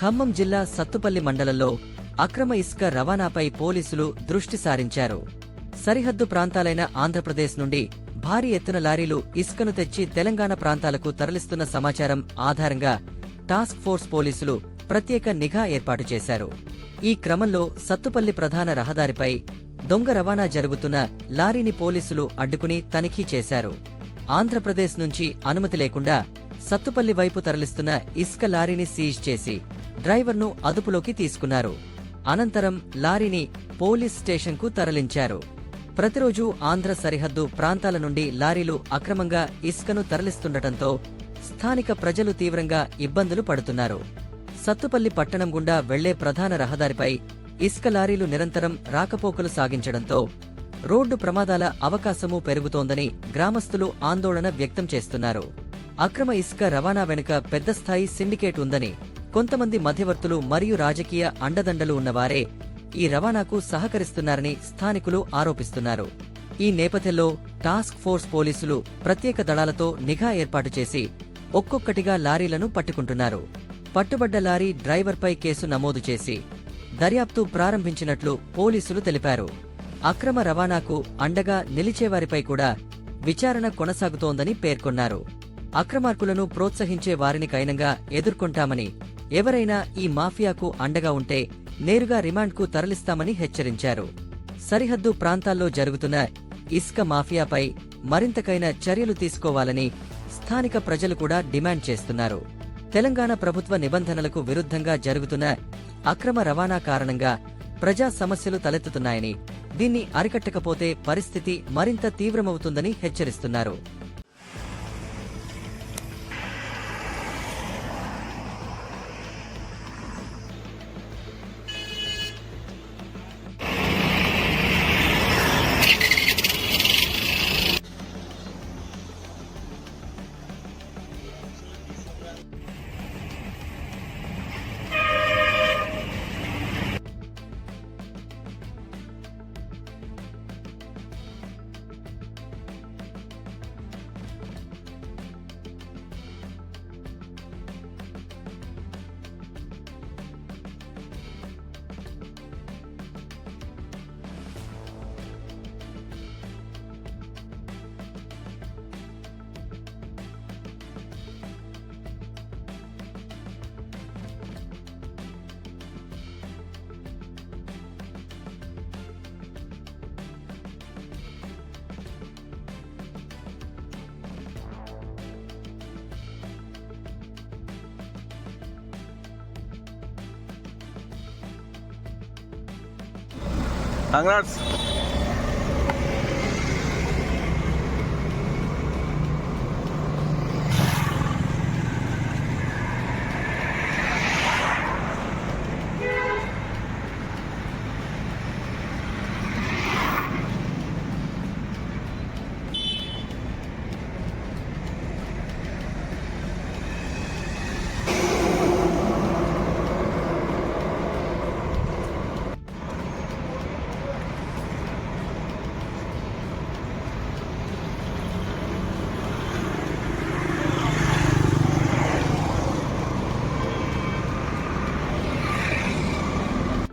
ఖమ్మం జిల్లా సత్తుపల్లి మండలంలో అక్రమ ఇసుక రవాణాపై పోలీసులు దృష్టి సారించారు. సరిహద్దు ప్రాంతాలైన ఆంధ్రప్రదేశ్ నుండి భారీ ఎత్తున లారీలు ఇసుకను తెచ్చి తెలంగాణ ప్రాంతాలకు తరలిస్తున్న సమాచారం ఆధారంగా టాస్క్ ఫోర్స్ పోలీసులు ప్రత్యేక నిఘా ఏర్పాటు చేశారు. ఈ క్రమంలో సత్తుపల్లి ప్రధాన రహదారిపై దొంగ రవాణా జరుగుతున్న లారీని పోలీసులు అడ్డుకుని తనిఖీ చేశారు. ఆంధ్రప్రదేశ్ నుంచి అనుమతి లేకుండా సత్తుపల్లి వైపు తరలిస్తున్న ఇసుక లారీని సీజ్ చేసి డ్రైవర్ను అదుపులోకి తీసుకున్నారు. అనంతరం లారీని పోలీస్ స్టేషన్కు తరలించారు. ప్రతిరోజు ఆంధ్ర సరిహద్దు ప్రాంతాల నుండి లారీలు అక్రమంగా ఇసుకను తరలిస్తుండటంతో స్థానిక ప్రజలు తీవ్రంగా ఇబ్బందులు పడుతున్నారు. సత్తుపల్లి పట్టణం గుండా వెళ్ళే ప్రధాన రహదారిపై ఇసుక లారీలు నిరంతరం రాకపోకలు సాగించడంతో రోడ్డు ప్రమాదాల అవకాశమూ పెరుగుతోందని గ్రామస్తులు ఆందోళన వ్యక్తం చేస్తున్నారు. అక్రమ ఇసుక రవాణా వెనుక పెద్ద స్థాయి సిండికేట్ ఉందని కొంతమంది మధ్యవర్తులు మరియు రాజకీయ అండదండలు ఉన్నవారే ఈ రవాణాకు సహకరిస్తున్నారని స్థానికులు ఆరోపిస్తున్నారు. ఈ నేపథ్యంలో టాస్క్ ఫోర్స్ పోలీసులు ప్రత్యేక దళాలతో నిఘా ఏర్పాటు చేసి ఒక్కొక్కటిగా లారీలను పట్టుకుంటున్నారు. పట్టుబడ్డ లారీ డ్రైవర్పై కేసు నమోదు చేసి దర్యాప్తు ప్రారంభించినట్లు పోలీసులు తెలిపారు. అక్రమ రవాణాకు అండగా నిలిచేవారిపై కూడా విచారణ కొనసాగుతోందని పేర్కొన్నారు. అక్రమార్కులను ప్రోత్సహించే వారిని కైనంగా ఎదుర్కొంటామని ఎవరైనా ఈ మాఫియాకు అండగా ఉంటే నేరుగా రిమాండ్కు తరలిస్తామని హెచ్చరించారు. సరిహద్దు ప్రాంతాల్లో జరుగుతున్న ఇసుక మాఫియాపై మరింతకైన చర్యలు తీసుకోవాలని స్థానిక ప్రజలు కూడా డిమాండ్ చేస్తున్నారు. తెలంగాణ ప్రభుత్వ నిబంధనలకు విరుద్ధంగా జరుగుతున్న అక్రమ రవాణా కారణంగా ప్రజా సమస్యలు తలెత్తుతున్నాయని దీన్ని అరికట్టకపోతే పరిస్థితి మరింత తీవ్రమవుతుందని హెచ్చరిస్తున్నారు. Hangouts.